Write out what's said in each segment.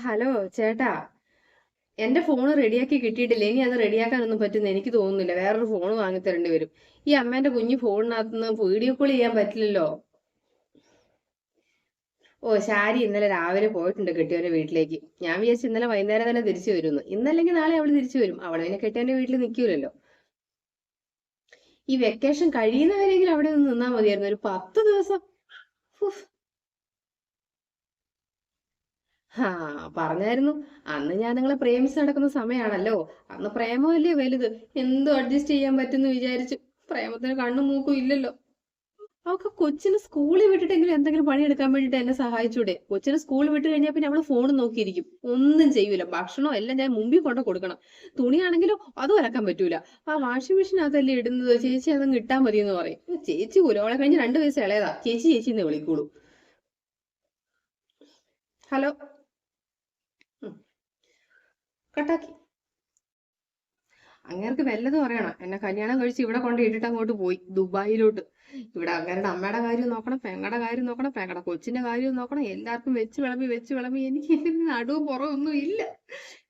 Hello ചേട്ടാ. എന്റെ phone റെഡിയാക്കി കിട്ടിയിട്ടില്ല? ഇനി അത് റെഡിയാക്കാനൊന്നും പറ്റുന്ന എനിക്ക് തോന്നുന്നില്ല. വേറൊരു ഫോൺ വാങ്ങി തരേണ്ടി വരും. ഈ അമ്മേന്റെ കുഞ്ഞു ഫോണിനകത്ത് നിന്ന് വീഡിയോ കോൾ ചെയ്യാൻ പറ്റില്ലല്ലോ. ഓ ശാരി ഇന്നലെ രാവിലെ പോയിട്ടുണ്ട് കെട്ടിയവന്റെ വീട്ടിലേക്ക്. ഞാൻ വിചാരിച്ചു ഇന്നലെ വൈകുന്നേരം തന്നെ തിരിച്ചു വരുന്നു. ഇന്നല്ലെങ്കിൽ നാളെ അവൾ തിരിച്ചു വരും. അവളെ പിന്നെ കെട്ടിയവന്റെ വീട്ടിൽ നിൽക്കൂലല്ലോ ഈ വെക്കേഷൻ കഴിയുന്നവരെങ്കിലും അവിടെ നിന്ന് നിന്നാ മതിയായിരുന്നു. ഒരു പത്ത് ദിവസം. ഹാ പറഞ്ഞായിരുന്നു. അന്ന് ഞാൻ നിങ്ങളെ പ്രേമിച്ച് നടക്കുന്ന സമയമാണല്ലോ അന്ന് പ്രേമമല്ലേ വലുത്? എന്തും അഡ്ജസ്റ്റ് ചെയ്യാൻ പറ്റുമെന്ന് വിചാരിച്ചു പ്രേമത്തിന് കണ്ണും മൂക്കും ഇല്ലല്ലോ. അവക്ക് കൊച്ചിന് സ്കൂളിൽ വിട്ടിട്ടെങ്കിലും എന്തെങ്കിലും പണിയെടുക്കാൻ വേണ്ടിട്ട് എന്നെ സഹായിച്ചൂടെ? കൊച്ചിന് സ്കൂളിൽ വിട്ട് കഴിഞ്ഞാൽ പിന്നെ അവൾ ഫോൺ നോക്കിയിരിക്കും. ഒന്നും ചെയ്യൂല. ഭക്ഷണം എല്ലാം ഞാൻ മുമ്പിൽ കൊണ്ട് കൊടുക്കണം. തുണിയാണെങ്കിലും അതും അലക്കാൻ പറ്റൂല. ആ വാഷിംഗ് മെഷീനകത്തല്ലേ ഇടുന്നത്? ചേച്ചി അതങ്ങ് കിട്ടാൻ മതി എന്ന് പറയും ചേച്ചി അവളെ കഴിഞ്ഞ് രണ്ടു വയസ്സ് ഇളയതാ. ചേച്ചി ചേച്ചി എന്ന് വിളിക്കൂളൂ ഹലോ. കട്ടാക്കി. അങ്ങേർക്ക് വല്ലതും അറിയണം. എന്നെ കല്യാണം കഴിച്ച് ഇവിടെ കൊണ്ട് ഇട്ടിട്ട് അങ്ങോട്ട് പോയി ദുബായിലോട്ട്. ഇവിടെ അങ്ങേരുടെ അമ്മയുടെ കാര്യം നോക്കണം പെങ്ങളുടെ കാര്യം നോക്കണം പെങ്ങളുടെ കൊച്ചിന്റെ കാര്യം നോക്കണം. എല്ലാവർക്കും വെച്ച് വിളമ്പി വെച്ച് വിളമ്പി. എനിക്ക് നടുവും പുറവും ഒന്നും ഇല്ല.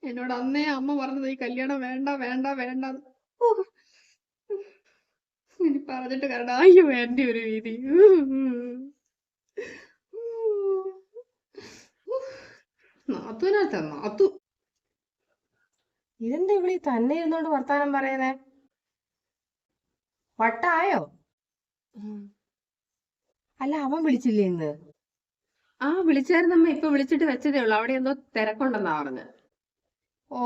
എന്നോട് അന്നേ അമ്മ പറഞ്ഞത് ഈ കല്യാണം വേണ്ട വേണ്ട വേണ്ട. ഇനി പറഞ്ഞിട്ട് കാരണം അയ്യോ എന്റെ ഒരു രീതി. നാത്തൂനകത്ത നാത്തു. ഇതെന്താ ഇവിടെ തന്നെ ഇരുന്നോണ്ട് വർത്താനം പറയുന്നേ? വട്ടായോ? അല്ല അവൻ വിളിച്ചില്ലേ ഇന്ന്? ആ വിളിച്ചായിരുന്നമ്മ. ഇപ്പൊ വിളിച്ചിട്ട് വെച്ചതേ ഉള്ളു. അവിടെ എന്തോ തിരക്കുണ്ടെന്നാ പറഞ്ഞ്. ഓ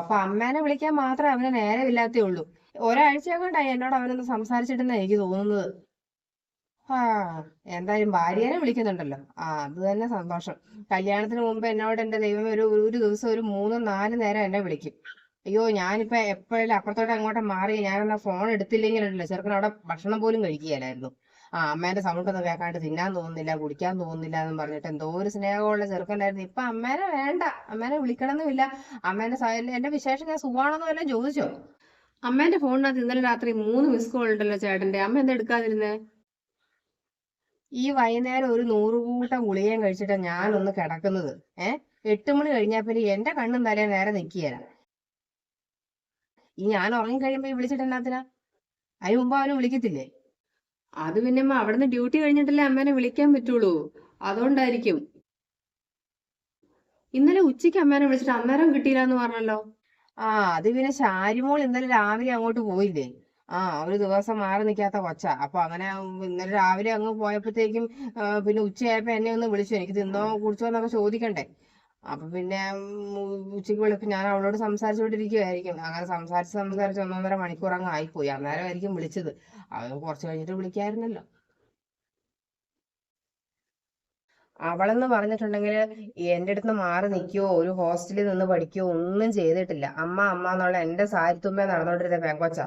അപ്പൊ അമ്മേനെ വിളിക്കാൻ മാത്രമേ അവന് നേരമില്ലാത്തേ ഉള്ളൂ. ഒരാഴ്ച കൊണ്ടായി എന്നോട് അവനൊന്ന് സംസാരിച്ചിട്ടെന്നാ എനിക്ക് തോന്നുന്നത്. ആ എന്തായാലും ഭാര്യനെ വിളിക്കുന്നുണ്ടല്ലോ. ആ അത് തന്നെ സന്തോഷം. കല്യാണത്തിന് മുമ്പ് എന്നോട് എന്റെ ദൈവം ഒരു ഒരു ദിവസം ഒരു മൂന്ന് നാല് നേരം എന്നെ വിളിക്കും. അയ്യോ ഞാനിപ്പോ എപ്പോഴും അപ്പുറത്തോട്ട് അങ്ങോട്ട് മാറി ഞാനെന്നാ ഫോൺ എടുത്തില്ലെങ്കിലുണ്ടല്ലോ. ചെറുക്കൻ അവിടെ ഭക്ഷണം പോലും കഴിക്കുകയില്ലായിരുന്നു. ആ അമ്മേന്റെ സൗണ്ട് ഒന്നും കേൾക്കാണ്ട് തിന്നാൻ തോന്നുന്നില്ല കുടിക്കാൻ തോന്നുന്നില്ല എന്ന് പറഞ്ഞിട്ട് എന്തോ ഒരു സ്നേഹമുള്ള ചെറുക്കനായിരുന്നു. ഇപ്പൊ അമ്മേനെ വേണ്ട അമ്മേനെ വിളിക്കണമെന്നുമില്ല. അമ്മേന്റെ എന്റെ വിശേഷം ഞാൻ സുഖാണെന്ന് വല്ലതും ചോദിച്ചോ? അമ്മേന്റെ ഫോണിനകത്ത് ഇന്നലെ രാത്രി മൂന്ന് മിസ് കോൾ ഉണ്ടല്ലോ ചേട്ടന്റെ. അമ്മ എന്താ എടുക്കാതിരുന്നേ? ഈ വൈകുന്നേരം ഒരു നൂറുകൂട്ടം ഗുളികയും കഴിച്ചിട്ടാ ഞാനൊന്ന് കിടക്കുന്നത്. ഏഹ് എട്ട് മണി കഴിഞ്ഞാ പിന്നെ എന്റെ കണ്ണും തലയും നേരെ നിക്കുകയില്ല ഈ ഞാൻ ഉറങ്ങി കഴിയുമ്പോ വിളിച്ചിട്ട് എന്നാത്തിനാ അതിന് മുമ്പ് അവനെ വിളിക്കത്തില്ലേ? അത് പിന്നെ അവിടുന്ന് ഡ്യൂട്ടി കഴിഞ്ഞിട്ടല്ലേ അമ്മേനെ വിളിക്കാൻ പറ്റുള്ളൂ. അതുകൊണ്ടായിരിക്കും. ഇന്നലെ ഉച്ചയ്ക്ക് അമ്മേനെ വിളിച്ചിട്ട് അന്നേരം കിട്ടിയില്ല എന്ന് പറഞ്ഞല്ലോ. ആ അത് പിന്നെ ശാരിമോൾ ഇന്നലെ രാവിലെ അങ്ങോട്ട് പോയില്ലേ? ആ ഒരു ദിവസം മാറി നിൽക്കാത്ത കൊച്ച. അപ്പൊ അങ്ങനെ ഇന്നലെ രാവിലെ അങ്ങ് പോയപ്പോഴത്തേക്കും പിന്നെ ഉച്ചയായപ്പോ എന്നെ ഒന്ന് വിളിച്ചു. എനിക്ക് തിന്നോ കുടിച്ചോ എന്നൊക്കെ ചോദിക്കണ്ടേ? അപ്പൊ പിന്നെ ഉച്ചയ്ക്ക് വിളിപ്പ് ഞാൻ അവളോട് സംസാരിച്ചുകൊണ്ടിരിക്കുവായിരിക്കും അങ്ങനെ സംസാരിച്ച് സംസാരിച്ച് ഒന്നൊന്നര മണിക്കൂർ അങ്ങ് ആയിപ്പോയി. അന്നേരമായിരിക്കും വിളിച്ചത്. അത് കുറച്ച് കഴിഞ്ഞിട്ട് വിളിക്കായിരുന്നല്ലോ. അവളെന്ന് പറഞ്ഞിട്ടുണ്ടെങ്കിൽ എന്റെ അടുത്ത് മാറി നിൽക്കുകയോ ഒരു ഹോസ്റ്റലിൽ നിന്ന് പഠിക്കുകയോ ഒന്നും ചെയ്തിട്ടില്ല. അമ്മ അമ്മ എന്നുള്ള എന്റെ സാരിത്തുമ്പേ നടന്നോണ്ടിരുന്ന പെങ്കൊച്ച.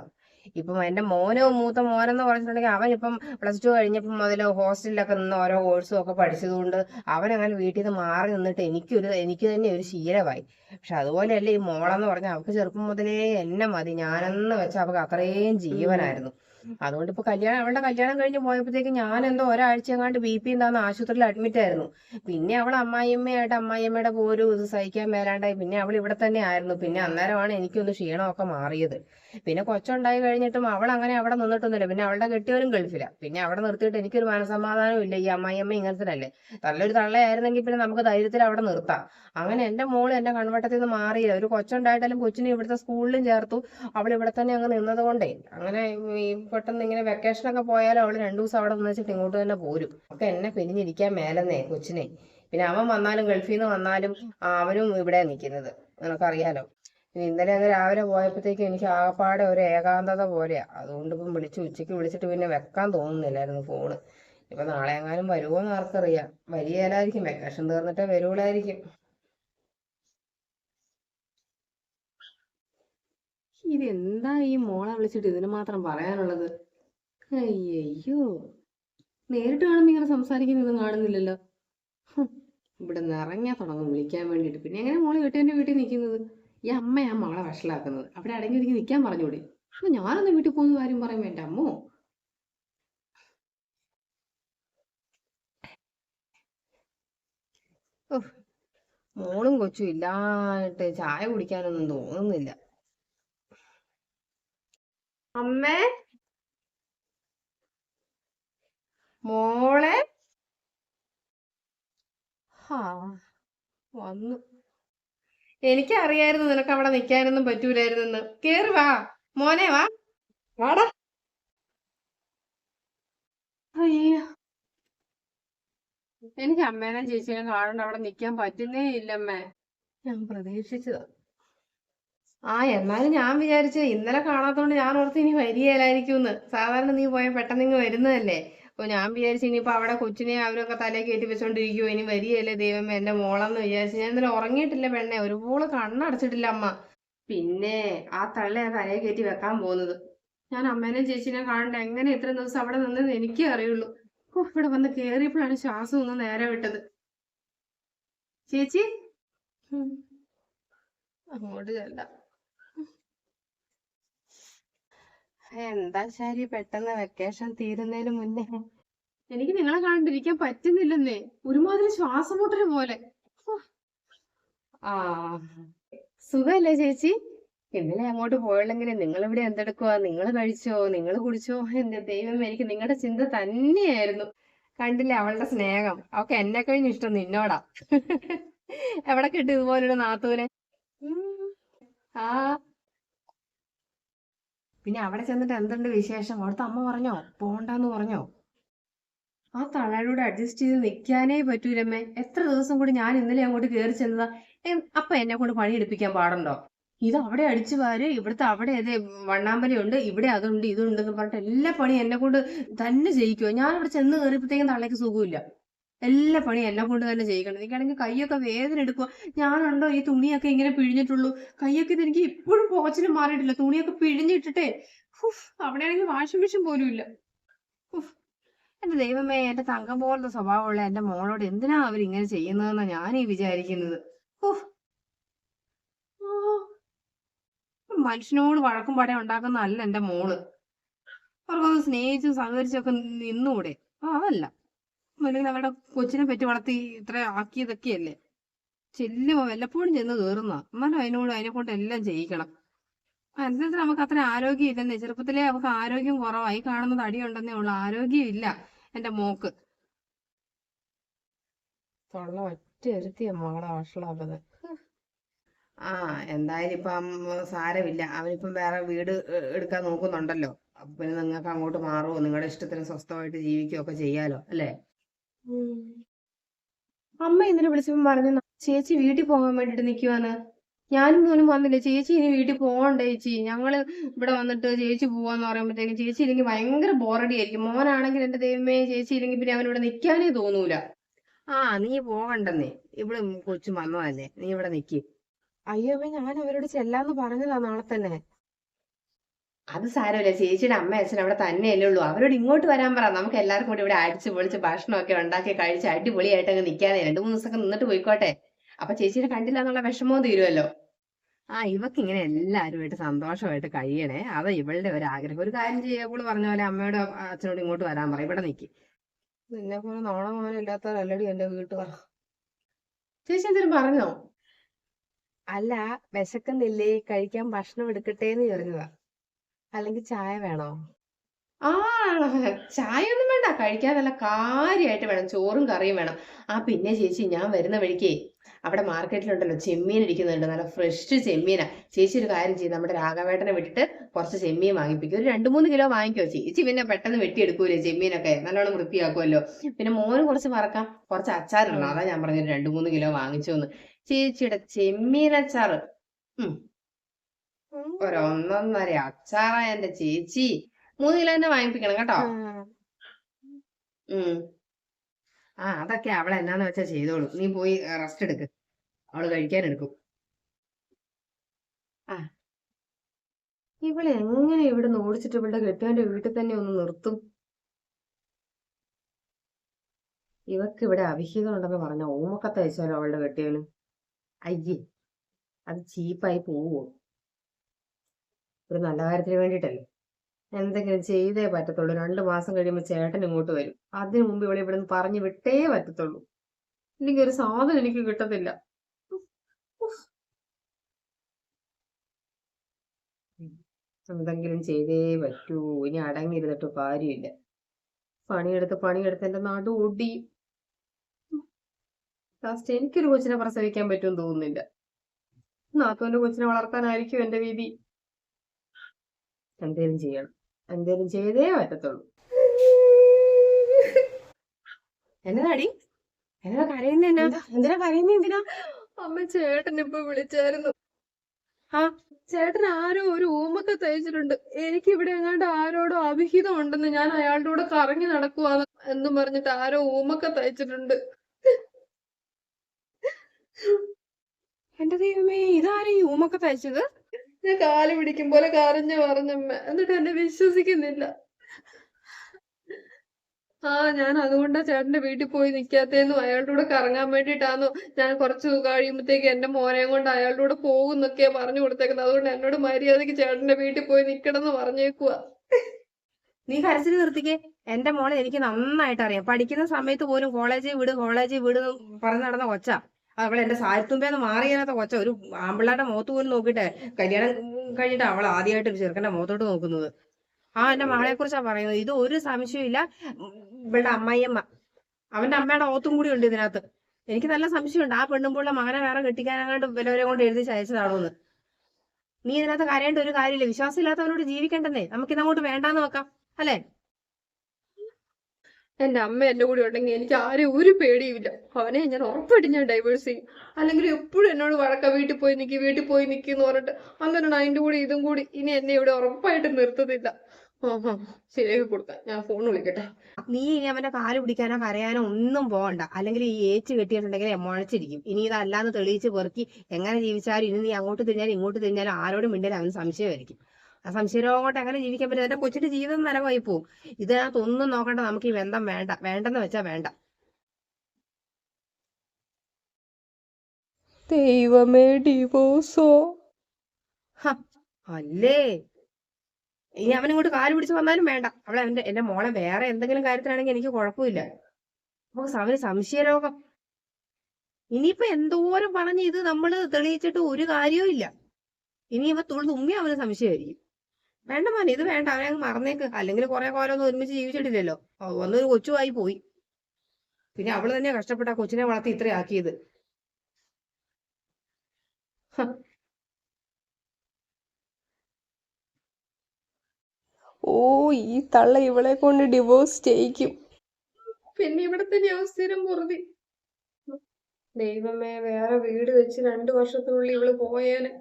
ഇപ്പം എന്റെ മോനോ മൂത്ത മോനെന്ന് പറഞ്ഞിട്ടുണ്ടെങ്കിൽ അവൻ ഇപ്പം പ്ലസ് ടു കഴിഞ്ഞപ്പം മുതൽ ഹോസ്റ്റലിലൊക്കെ നിന്ന് ഓരോ കോഴ്സും ഒക്കെ പഠിച്ചതുകൊണ്ട് അവൻ അങ്ങനെ വീട്ടിൽ നിന്ന് മാറി നിന്നിട്ട് എനിക്കൊരു എനിക്ക് തന്നെ ഒരു ശീലമായി. പക്ഷെ അതുപോലെയല്ല ഈ മോളെന്ന് പറഞ്ഞാൽ അവൾക്ക് ചെറുപ്പം മുതലേ എന്നെ മതി. ഞാനെന്ന് വെച്ചാൽ അവൾക്ക് അത്രയും ജീവനായിരുന്നു. അതുകൊണ്ട് ഇപ്പൊ കല്യാണം അവളുടെ കല്യാണം കഴിഞ്ഞ് പോയപ്പോഴത്തേക്ക് ഞാൻ എന്തോ ഒരാഴ്ച എങ്ങാണ്ട് ബി പി എന്താന്ന് ആശുപത്രിയിൽ അഡ്മിറ്റ് ആയിരുന്നു. പിന്നെ അവൾ അമ്മായിയമ്മയായിട്ട് അമ്മായിയമ്മയുടെ പോലും ഇത് സഹിക്കാൻ മേലാണ്ടായി. പിന്നെ അവൾ ഇവിടെ തന്നെ ആയിരുന്നു. പിന്നെ അന്നേരമാണ് എനിക്കൊന്ന് ക്ഷീണമൊക്കെ മാറിയത്. പിന്നെ കൊച്ചുണ്ടായി കഴിഞ്ഞിട്ടും അവൾ അങ്ങനെ അവിടെ നിന്നിട്ടൊന്നുമില്ല. പിന്നെ അവളുടെ കെട്ടിയവരും ഗൾഫില. പിന്നെ അവിടെ നിർത്തിയിട്ട് എനിക്കൊരു മനസമാധാനവും ഇല്ല. ഈ അമ്മായിയമ്മ ഇങ്ങനത്തെ നല്ലൊരു തള്ളയായിരുന്നെങ്കിൽ പിന്നെ നമുക്ക് ധൈര്യത്തിൽ അവിടെ നിർത്താം. അങ്ങനെ എന്റെ മോൾ എന്റെ കൺവട്ടത്തിൽ നിന്ന് മാറിയില്ല. ഒരു കൊച്ചുണ്ടായിട്ടാലും കൊച്ചിനെ ഇവിടുത്തെ സ്കൂളിലും ചേർത്തു. അവൾ ഇവിടെ തന്നെ അങ്ങ് നിന്നത് കൊണ്ടേ അങ്ങനെ പെട്ടെന്ന് ഇങ്ങനെ വെക്കേഷൻ വെക്കേഷനൊക്കെ പോയാലും അവൾ രണ്ടു ദിവസം അവിടെ നിന്ന് വെച്ചിട്ട് ഇങ്ങോട്ട് തന്നെ പോരും. അപ്പൊ എന്നെ പിരിഞ്ഞിരിക്കാൻ മേലെന്നേ കൊച്ചിനെ. പിന്നെ അവൻ വന്നാലും ഗൾഫിൽ നിന്ന് വന്നാലും അവനും ഇവിടെ നിൽക്കുന്നത്. നിനക്കറിയാലോ. പിന്നെ ഇന്നലെ അങ്ങ് രാവിലെ പോയപ്പോഴത്തേക്കും എനിക്ക് ആകപ്പാടെ ഒരു ഏകാന്തത പോലെയാ. അതുകൊണ്ട് ഇപ്പം വിളിച്ചു ഉച്ചയ്ക്ക് വിളിച്ചിട്ട് പിന്നെ വെക്കാൻ തോന്നുന്നില്ലായിരുന്നു ഫോണ്. ഇപ്പൊ നാളെ എങ്ങാനും വരുമോന്ന് ആർക്കറിയാം വരികയില്ലായിരിക്കും വെക്കേഷൻ തീർന്നിട്ടേ വരുള്ളായിരിക്കും ഇതെന്താ ഈ മോളെ വിളിച്ചിട്ട് ഇതിന് മാത്രം പറയാനുള്ളത്? അയ്യോ നേരിട്ട് കാണുമ്പോ ഇങ്ങനെ സംസാരിക്കുന്നൊന്നും കാണുന്നില്ലല്ലോ. ഇവിടെ നിറങ്ങാൻ തുടങ്ങും വിളിക്കാൻ വേണ്ടിയിട്ട്. പിന്നെ എങ്ങനെ മോൾ കെട്ടിയവന്റെ വീട്ടിൽ നിൽക്കുന്നത്? ഈ അമ്മയാ മോളെ വഷളാക്കുന്നത്. അവിടെ അടങ്ങി ഒതുങ്ങി നിൽക്കാൻ പറഞ്ഞൂടെ? അപ്പൊ ഞാനൊന്ന് വീട്ടിൽ പോകുന്ന കാര്യം പറയാൻ വേണ്ട. അമ്മോ. മോളും കൊച്ചും ഇല്ലായിട്ട് ചായ കുടിക്കാനൊന്നും തോന്നുന്നില്ല. അമ്മേ? മോളെ? ഹാ വന്നു. എനിക്കറിയായിരുന്നു നിനക്ക് അവിടെ നിൽക്കാനൊന്നും പറ്റൂലായിരുന്നെന്ന്. കേറി വാ. മോനെ വാ. വാടാ. അയ്യോ. എനിക്ക് അമ്മേനെ ചേച്ചിനെ കാണണ്ട അവിടെ നിൽക്കാൻ പറ്റുന്നേ ഇല്ലമ്മേ. ഞാൻ പ്രതീക്ഷിച്ചതാ. ആ എന്നാലും ഞാൻ വിചാരിച്ചു ഇന്നലെ കാണാത്തോണ്ട് ഞാൻ ഓർത്ത് ഇനി വരികയില്ലായിരിക്കുമെന്ന് സാധാരണ നീ പോയാൽ പെട്ടെന്ന് ഇങ്ങ് വരുന്നതല്ലേ? അപ്പൊ ഞാൻ വിചാരിച്ചു ഇനിയിപ്പോ അവിടെ കൊച്ചിനെ അവരൊക്കെ തലേ കയറ്റി വെച്ചോണ്ടിരിക്കുവോ? ഇനി വരികയല്ലേ ദൈവമേ എന്റെ മോളെന്ന് വിചാരിച്ചു. ഞാൻ ഇന്നലെ ഉറങ്ങിയിട്ടില്ല പെണ്ണെ. ഒരുപോലെ കണ്ണടച്ചിട്ടില്ല അമ്മ. പിന്നെ ആ തള്ളയാ തലേ കയറ്റി വെക്കാൻ പോകുന്നത്. ഞാൻ അമ്മേനെയും ചേച്ചിനെ കാണണ്ട. എങ്ങനെ ഇത്ര ദിവസം അവിടെ നിന്നെന്ന് എനിക്കേ അറിയുള്ളൂ. ഇവിടെ വന്ന് കേറിയപ്പോഴാണ് ശ്വാസം ഒന്ന് നേരെ വിട്ടത്. ചേച്ചി? അങ്ങോട്ട് ചെല്ല. എന്താ ശരി പെട്ടെന്ന് വെക്കേഷൻ തീരുന്നതിന് മുന്നേ. എനിക്ക് നിങ്ങളെ കണ്ടിരിക്കാൻ പറ്റുന്നില്ലെന്നേ. ഒരുമാതിരി ശ്വാസം മുട്ടൽ പോലെ ആ സുഖല്ലേ ചേച്ചി? ഇന്നലെ അങ്ങോട്ട് പോയില്ലെങ്കിൽ നിങ്ങൾ ഇവിടെ എന്തെടുക്കുവാ? നിങ്ങൾ കഴിച്ചോ? നിങ്ങൾ കുടിച്ചോ? എന്റെ ദൈവം എനിക്ക് നിങ്ങളുടെ ചിന്ത തന്നെയായിരുന്നു. കണ്ടില്ലേ അവളുടെ സ്നേഹം? അവക്ക് എന്നെ കഴിഞ്ഞ് ഇഷ്ടം നിന്നോടാ. എവിടെ കിട്ടി ഇതുപോലൊരു നാത്തൂനെ? ആ. പിന്നെ അവിടെ ചെന്നിട്ട് എന്തുണ്ട് വിശേഷം? അവിടുത്തെ അമ്മ പറഞ്ഞോ? പോണ്ടാന്ന് പറഞ്ഞോ? ആ തള്ളയോട് അഡ്ജസ്റ്റ് ചെയ്ത് നിൽക്കാനേ പറ്റൂലമ്മേ. എത്ര ദിവസം കൂടി ഞാൻ ഇന്നലെ അങ്ങോട്ട് കയറി ചെന്നതാ? അപ്പൊ എന്നെ കൊണ്ട് പണിയെടുപ്പിക്കാൻ പാടുണ്ടോ? ഇത് അവിടെ അടിച്ചു വാര് ഇവിടുത്തെ അവിടെ അതെ വണ്ണാമ്പലയുണ്ട് ഇവിടെ അതുണ്ട് ഇതുണ്ട് എന്ന് പറഞ്ഞിട്ട് എല്ലാ പണിയും എന്നെ കൊണ്ട് തന്നെ ചെയ്യിക്കുമോ ഞാൻ അവിടെ ചെന്ന് കയറിയപ്പോഴത്തേക്കും തള്ളയ്ക്ക് സുഖമില്ല എല്ലാ പണിയും എന്നെ കൊണ്ട് തന്നെ ചെയ്യിക്കണം. എനിക്കാണെങ്കിൽ കൈയൊക്കെ വേദന എടുക്കുക ഞാനുണ്ടോ? ഈ തുണിയൊക്കെ ഇങ്ങനെ പിഴിഞ്ഞിട്ടുള്ളൂ. കൈയൊക്കെ ഇത് എനിക്ക് ഇപ്പോഴും പോച്ചിലും മാറിയിട്ടില്ല. തുണിയൊക്കെ പിഴിഞ്ഞിട്ടിട്ടേ. ഹുഫ്, അവിടെയാണെങ്കിൽ വാഷിംഗ് മെഷീൻ പോലും ഇല്ല. ഹുഫ്. എന്റെ ദൈവമേ എന്റെ തങ്കം പോലത്തെ സ്വഭാവമുള്ള എന്റെ മോളോട് എന്തിനാ അവരിങ്ങനെ ചെയ്യുന്നതെന്നാ ഈ വിചാരിക്കുന്നത്. മനുഷ്യനോട് വഴക്കും പടയും ഉണ്ടാക്കുന്നതല്ല എന്റെ മോൾ. അവർക്കൊന്ന് സ്നേഹിച്ചും സഹകരിച്ചൊക്കെ നിന്നൂടെ. ആ അതല്ല. അല്ലെങ്കിൽ അവരുടെ കൊച്ചിനെ പറ്റി വളർത്തി ഇത്ര ആക്കിയതൊക്കെയല്ലേ? ചെല്ലുമോ വല്ലപ്പോഴും ചെന്ന് കയറുന്ന എന്നാലും അതിനോട് അതിനെ കൊണ്ട് എല്ലാം ചെയ്യിക്കണം. എന്നിട്ട് നമുക്ക് അത്ര ആരോഗ്യം ഇല്ലെന്നേ ചെറുപ്പത്തിലേ അവർക്ക് ആരോഗ്യം കുറവായി കാണുന്നത് അടിയുണ്ടെന്നേ ഉള്ളു. ആരോഗ്യം ഇല്ല എന്റെ മോക്ക്. തൊള്ള ഒറ്റ ഒരുത്തിയ ആ എന്തായാലും ഇപ്പം സാരമില്ല. അവനിപ്പം വേറെ വീട് എടുക്കാൻ നോക്കുന്നുണ്ടല്ലോ. അപ്പൊ പിന്നെ നിങ്ങൾക്ക് അങ്ങോട്ട് മാറുമോ നിങ്ങളുടെ ഇഷ്ടത്തിന് സ്വസ്ഥമായിട്ട് ജീവിക്കുകയോ ഒക്കെ ചെയ്യാലോ അല്ലേ? അമ്മ ഇന്നലെ വിളിച്ചപ്പോ പറഞ്ഞു ചേച്ചി വീട്ടിൽ പോകാൻ വേണ്ടിട്ട് നിക്കുവാന്ന്. ഞാനും മോനും വന്നില്ല. ചേച്ചി ഇനി വീട്ടിൽ പോകണ്ട ചേച്ചി. ഞങ്ങൾ ഇവിടെ വന്നിട്ട് ചേച്ചി പോവാന്ന് പറയുമ്പോഴത്തേക്കും ചേച്ചി ഇല്ലെങ്കിൽ ഭയങ്കര ബോറടി ആയിരിക്കും. മോനാണെങ്കിൽ എന്റെ ദൈവമേ ചേച്ചി ഇല്ലെങ്കിൽ പിന്നെ അവൻ ഇവിടെ നിൽക്കാനേ തോന്നൂല. ആ നീ പോകണ്ടെന്നേ. ഇവിടെ കൊച്ചു വന്നതല്ലേ. നീ ഇവിടെ നിക്ക്. അയ്യോ ഞാൻ അവരോട് ചെല്ലാന്ന് പറഞ്ഞതാ നാളെ തന്നെ. അത് സാരമില്ല. ചേച്ചിയുടെ അമ്മ അച്ഛൻ അവിടെ തന്നെയല്ലേ ഉള്ളൂ. അവരോട് ഇങ്ങോട്ട് വരാൻ പറ. നമുക്ക് എല്ലാവർക്കും കൂടി ഇവിടെ അടിച്ച് പൊളിച്ച് ഭക്ഷണമൊക്കെ ഉണ്ടാക്കി കഴിച്ച് അടിപൊളിയായിട്ട് അങ്ങ് നിൽക്കാനേ രണ്ടു മൂന്ന് ദിവസമൊക്കെ നിന്നിട്ട് പോയിക്കോട്ടെ. അപ്പൊ ചേച്ചിയുടെ കണ്ടില്ല എന്നുള്ള വിഷമവും തീരുമല്ലോ ആ ഇവക്ക് ഇങ്ങനെ എല്ലാവരുമായിട്ട് സന്തോഷമായിട്ട് കഴിയണേ. അവ ഇവളുടെ ഒരു ആഗ്രഹം. ഒരു കാര്യം ചെയ്യുമ്പോൾ പറഞ്ഞ പോലെ അമ്മയോട് അച്ഛനോട് ഇങ്ങോട്ട് വരാൻ പറ. ഇവിടെ നിൽക്കി നിന്നെ പോലെ മോനെ മോനില്ലാത്തവരല്ലടി എന്റെ വീട്ടുകാർ. ചേച്ചി എന്തേലും പറഞ്ഞോ? അല്ല വിശക്കുന്നില്ലേ? കഴിക്കാൻ ഭക്ഷണം എടുക്കട്ടെ എന്ന് പറഞ്ഞതാ അല്ലെങ്കിൽ ചായ വേണോ? ആ ചായ ഒന്നും വേണ്ട. കഴിക്കാൻ നല്ല കാര്യമായിട്ട് വേണം. ചോറും കറിയും വേണം. ആ പിന്നെ ചേച്ചി ഞാൻ വരുന്ന വഴിക്കേ അവിടെ മാർക്കറ്റിലുണ്ടല്ലോ ചെമ്മീൻ ഇരിക്കുന്നുണ്ട്. നല്ല ഫ്രഷ് ചെമ്മീനാ. ചേച്ചി ഒരു കാര്യം ചെയ്യും. നമ്മുടെ രാഘവേട്ടനെ വിട്ടിട്ട് കുറച്ച് ചെമ്മീൻ വാങ്ങിപ്പിക്കും. ഒരു രണ്ട് മൂന്ന് കിലോ വാങ്ങിക്കോ ചേച്ചി. പിന്നെ പെട്ടെന്ന് വെട്ടിയെടുക്കൂലേ ചെമ്മീനൊക്കെ. നല്ലോണം വൃത്തിയാക്കുമല്ലോ പിന്നെ മോന് കുറച്ച് മറക്കാം കുറച്ച് അച്ചാറുണ്ടോ അതാ ഞാൻ പറഞ്ഞത്. രണ്ട് മൂന്ന് കിലോ വാങ്ങിച്ചു എന്ന് ചേച്ചിയുടെ ചെമ്മീൻ അച്ചാറ് ഉം. ഒരൊന്നൊന്നര. അച്ചാറാ എന്റെ ചേച്ചി. മൂന്ന് കിലോ തന്നെ വാങ്ങിപ്പിക്കണം കേട്ടോ. ഉം. ആ അതൊക്കെ അവൾ എന്നാന്ന് വെച്ചാ ചെയ്തോളൂ. നീ പോയി റെസ്റ്റ് എടുക്ക്. അവൾ കഴിക്കാൻ എടുക്കും. ആ. ഇവളെ എങ്ങനെ ഇവിടുന്ന് ഓടിച്ചിട്ട് ഇവളുടെ കെട്ടുകാരന്റെ വീട്ടിൽ തന്നെ ഒന്ന് നിർത്തും? ഇവക്ക് ഇവിടെ അഭിഹിതം ഉണ്ടെന്ന് പറഞ്ഞ ഓമക്കത്ത് അയച്ചാലോ അവളുടെ കെട്ടിയവന് അയ്യേ അത് ചീപ്പായി പോവോ. ഒരു നല്ല കാര്യത്തിന് വേണ്ടിയിട്ടല്ലേ? എന്തെങ്കിലും ചെയ്തേ പറ്റത്തുള്ളൂ. രണ്ടു മാസം കഴിയുമ്പോൾ ചേട്ടൻ ഇങ്ങോട്ട് വരും. അതിനു മുമ്പ് ഇവിടെ ഇവിടെ നിന്ന് പറഞ്ഞു വിട്ടേ പറ്റത്തുള്ളൂ. ഇല്ലെങ്കിൽ ഒരു സാധനം എനിക്ക് കിട്ടത്തില്ല. എന്തെങ്കിലും ചെയ്തേ പറ്റൂ. ഇനി അടങ്ങിയിരുന്നിട്ട് കാര്യമില്ല. പണിയെടുത്ത് പണിയെടുത്ത് എന്റെ നാട് ഓടി ലാസ്റ്റ് എനിക്കൊരു കൊച്ചിനെ പ്രസവിക്കാൻ പറ്റുമെന്ന് തോന്നുന്നില്ല. നാത്തോന്റെ കൊച്ചിനെ വളർത്താനായിരിക്കും എന്റെ വിധി. എന്തേലും ചെയ്യണം. എന്തേലും ചെയ്തേ പറ്റത്തുള്ളൂ. എന്നതാടി? എന്നാ കരയുന്ന എന്നാ? എന്തിനാ കരയുന്ന എന്തിനാ? അമ്മ ചേട്ടൻ ഇപ്പൊ വിളിച്ചായിരുന്നു. ആ ചേട്ടൻ ആരോ ഒരു ഊമൊക്കെ തയ്ച്ചിട്ടുണ്ട് എനിക്ക് ഇവിടെ എങ്ങാണ്ട് ആരോടോ അഭിഹിതം ഉണ്ടെന്ന് ഞാൻ അയാളുടെ കൂടെ കറങ്ങി നടക്കുവാന്ന് എന്നും പറഞ്ഞിട്ട് ആരോ ഊമൊക്കെ തയ്ച്ചിട്ടുണ്ട് എന്റെ ദൈവമേ ഇതാരും ഈ ഊമൊക്കെ തയ്ച്ചത് ഞാൻ കാൽ പിടിക്കും പോലെ കരഞ്ഞു പറഞ്ഞമ്മ. എന്നിട്ട് എന്നെ വിശ്വസിക്കുന്നില്ല. ആ ഞാൻ അതുകൊണ്ടാ ചേട്ടന്റെ വീട്ടിൽ പോയി നിക്കാത്തേന്നും അയാളുടെ കൂടെ കറങ്ങാൻ വേണ്ടിട്ടാന്നു ഞാൻ കുറച്ച് കഴിയുമ്പത്തേക്ക് എന്റെ മോനെയും കൊണ്ട് അയാളുടെ കൂടെ പോകുന്നൊക്കെയാ പറഞ്ഞു കൊടുത്തേക്കുന്നത്. അതുകൊണ്ട് എന്നോട് മര്യാദയ്ക്ക് ചേട്ടന്റെ വീട്ടിൽ പോയി നിക്കണമെന്ന് പറഞ്ഞേക്കുവാ. നീ കരച്ചിൽ നിർത്തിക്കേ. എന്റെ മോളെ എനിക്ക് നന്നായിട്ട് അറിയാം പഠിക്കുന്ന സമയത്ത് പോലും കോളേജിൽ വിട് കോളേജിൽ വിട് പറഞ്ഞ് നടന്ന കൊച്ചാ. അവൾ എന്റെ സാരത്തുമ്പേന്ന് മാറിയാത്ത കൊച്ച ഒരു ആമ്പിള്ളാരുടെ മുഖത്ത് പോലും നോക്കിട്ടെ കല്യാണം കഴിഞ്ഞിട്ട് അവൾ ആദ്യമായിട്ട് ഒരു ചെറുക്കന്റെ മുഖത്തോട്ട് നോക്കുന്നത്. ആ എന്റെ മകളെ കുറിച്ചാ പറയുന്നത്. ഇത് ഒരു സംശയമില്ല ഇവളുടെ അമ്മായിയമ്മ. അവന്റെ അമ്മയുടെ ഓത്തും കൂടി ഉണ്ട് ഇതിനകത്ത്. എനിക്ക് നല്ല സംശയമുണ്ട്. ആ പെണ്ണുമ്പോഴുള്ള മകനെ വേറെ കെട്ടിക്കാനങ്ങാണ്ട് വിലവരെ കൊണ്ട് എഴുതി അയച്ചതാണോന്ന്. നീ ഇതിനകത്ത് കരയേണ്ട ഒരു കാര്യമില്ല. വിശ്വാസമില്ലാത്തവനോട് ജീവിക്കണ്ടെന്നേ. നമുക്ക് ഇതങ്ങോട്ട് വേണ്ടാന്ന് വെക്കാം. അല്ലേ? എന്റെ അമ്മ എന്റെ കൂടെ ഉണ്ടെങ്കിൽ എനിക്ക് ആരെയും ഒരു പേടിയുമില്ല. അവനെ ഞാൻ ഉറപ്പായിട്ട് ഞാൻ ഡൈവേഴ്സ് ചെയ്യും. അല്ലെങ്കിൽ എപ്പോഴും എന്നോട് വഴക്ക വീട്ടിൽ പോയി നിൽക്കി വീട്ടിൽ പോയി നിൽക്കി എന്ന് പറഞ്ഞിട്ട് അങ്ങനെ അതിന്റെ കൂടെ ഇതും കൂടി ഇനി എന്നെ ഇവിടെ ഉറപ്പായിട്ട് ആ ശരിയാക്കി കൊടുക്കാം. ഞാൻ ഫോൺ വിളിക്കട്ടെ. നീ ഇനി അവന്റെ കാൽ പിടിക്കാനോ കരയാനോ ഒന്നും പോകണ്ട അല്ലെങ്കിൽ ഈ ഏച്ച് കെട്ടിയിട്ടുണ്ടെങ്കിൽ മുഴച്ചിരിക്കും. ഇനി ഇതല്ലാന്ന് തെളിയിച്ച് പെറുക്കി എങ്ങനെ ജീവിച്ചാലും ഇനി നീ അങ്ങോട്ട് തിരിഞ്ഞാലും ഇങ്ങോട്ട് തിരിഞ്ഞാലും ആരോടും മിണ്ടിയാലും അവന് സംശയമായിരിക്കും. ആ സംശയരോഗം കൊണ്ട് എങ്ങനെ ജീവിക്കാൻ പറ്റും എന്റെ കൊച്ചിന്റെ ജീവിതം നരകമായി പോവും. ഇതിനകത്ത് ഒന്നും നോക്കണ്ട. നമുക്ക് ഈ ബന്ധം വേണ്ട. വേണ്ടെന്ന് വെച്ചാ വേണ്ട. ദൈവമേ ഡിവോഴ്സോ അല്ലേ? ഇനി അവൻ ഇങ്ങോട്ട് കാൽ പിടിച്ച് വന്നാലും വേണ്ട. അവളെ അവന്റെ എന്റെ മോളെ വേറെ എന്തെങ്കിലും കാര്യത്തിലാണെങ്കിൽ എനിക്ക് കുഴപ്പമില്ല. അപ്പൊ അവന് സംശയരോഗം. ഇനിയിപ്പോ എന്തോരം പറഞ്ഞ് ഇത് നമ്മൾ തെളിയിച്ചിട്ട് ഒരു കാര്യവും ഇല്ല. ഇനി ഇവ തുള്ളി അവന് സംശയമായിരിക്കും. വേണ്ട മോനെ ഇത് വേണ്ട. അവനെ അങ്ങ് മറന്നേക്ക്. അല്ലെങ്കിൽ കുറെ കാലമൊന്നും ഒരുമിച്ച് ജീവിച്ചിട്ടില്ലല്ലോ. ഒന്നൊരു കൊച്ചുമായി പോയി. പിന്നെ അവൾ തന്നെ കഷ്ടപ്പെട്ട കൊച്ചിനെ വളർത്തി ഇത്രയാക്കിയത് ഓ ഈ തള്ള ഇവളെ കൊണ്ട് ഡിവോഴ്സ് ചെയ്യിക്കും. പിന്നെ ഇവിടത്തെ അവസ്ഥയിലും പൊറുതി. ദൈവമേ വേറെ വീട് വെച്ച് രണ്ടു വർഷത്തിനുള്ളിൽ ഇവൾ പോയേനെ.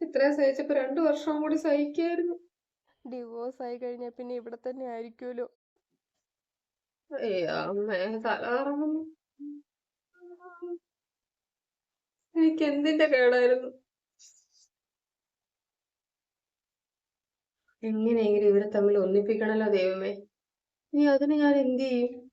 ഇത്രയും സഹിച്ചപ്പോ രണ്ടു വർഷം കൂടി സഹിക്കായിരുന്നു. ഡിവോഴ്സ് ആയി കഴിഞ്ഞാൽ പിന്നെ ഇവിടെ തന്നെ ആയിരിക്കുമല്ലോ. അമ്മേ എനിക്ക് എന്തിന്റെ കേടായിരുന്നു? എങ്ങനെയെങ്കിലും ഇവരെ തമ്മിൽ ഒന്നിപ്പിക്കണല്ലോ ദൈവമേ. ഇനി അതിന് ഞാൻ എന്ത് ചെയ്യും?